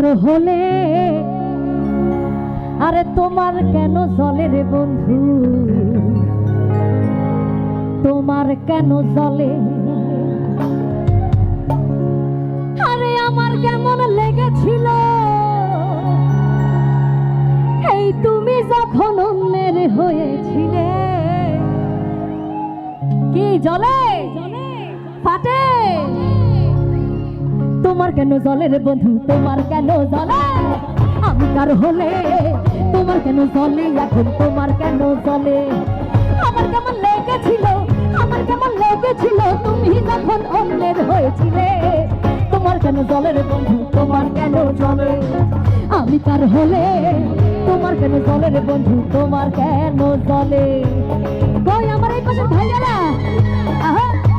কারও হলে? আরে তোমার কেন জলে রে বন্ধু? তোমার কেন জলে? আরে আমার কেমন লেগেছিল? এই তুমি যখন অন্যের হয়েছিলে, কি জলে? ফাটে তোমার কেন জলে রে বন্ধু? তোমার কেন জলে? আমি কার হলে? তোমার কেন জলে? এখন তোমার কেন জলে? আমার কেমন লেগেছিল? আমার কেমন লেগেছিল? তুমি যখন অন্যের হয়েছিলে, তোমার কেন জলে রে বন্ধু? তোমার কেন জলে? আমি কার হলে? তোমার কেন জলে রে বন্ধু? তোমার কেন জলে? কই আমার এই পাশের ভাইয়ারা? আহা!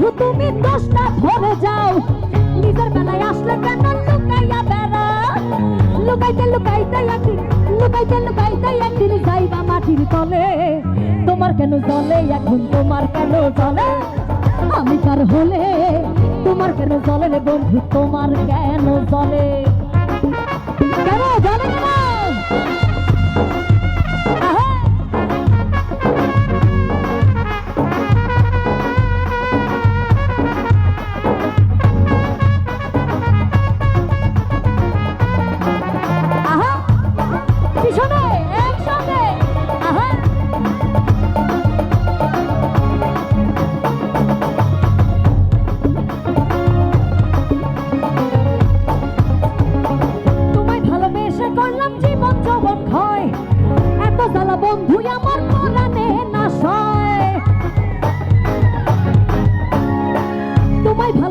শুধু তুমি দশটা ঘরে যাও, নিজের বেলায় আসলে কেন লুকাইয়া বেড়াও? লুকাইতে লুকাইতে একদিন, লুকাইতে লুকাইতে একদিন যাইবা মাটির তলে। তোমার কেন জলে? এখন তোমার কেন জলে? আমি কার হলে, তোমার কেন জলে বন্ধু? তোমার কেন জলে?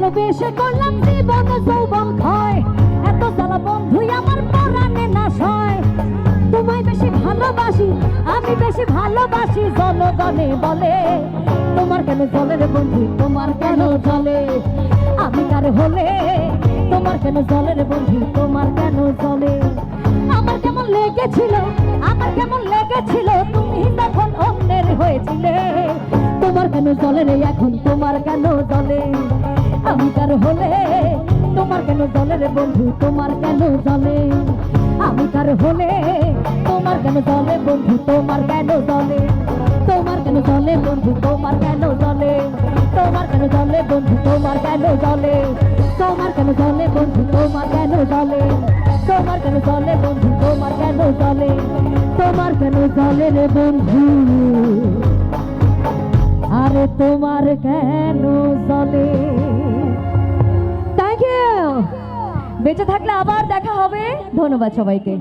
ভালোবেসে করলাম জীবন যৌবন ক্ষয়। এত জ্বালা বন্ধু আমার পরাণে না সয় তোমায় বেশি ভালোবাসি, আমি বেশি ভালোবাসি, জনগণে বলে। তোমার কেন জলে রে বন্ধু, তোমার কেন জলে? আমি কার হলে? তোমার কেন জলে রে বন্ধু, তোমার কেন জলে? আমার কেমন লেগেছিল, আমার কেমন লেগেছিল, তুমি যখন অন্যের হয়েছিলে। তোমার কেন জলে রে এখন, তোমার কেন জলে? আমি কার হলে তোমার কেন জলে রে বন্ধু তোমার কেন জলে আমি কার হলে তোমার কেন জলে বন্ধু তোমার কেন জলে তোমার কেন জলে বন্ধু তোমার কেন জলে তোমার কেন জলে বন্ধু তোমার কেন জলে তোমার কেন জলে বন্ধু তোমার কেন জলে তোমার কেন জলে বন্ধু তোমার কেন জলে তোমার কেন জলে রে বন্ধু আরে তোমার কেন জলে বেঁচে থাকলে আবার দেখা হবে। ধন্যবাদ সবাইকে।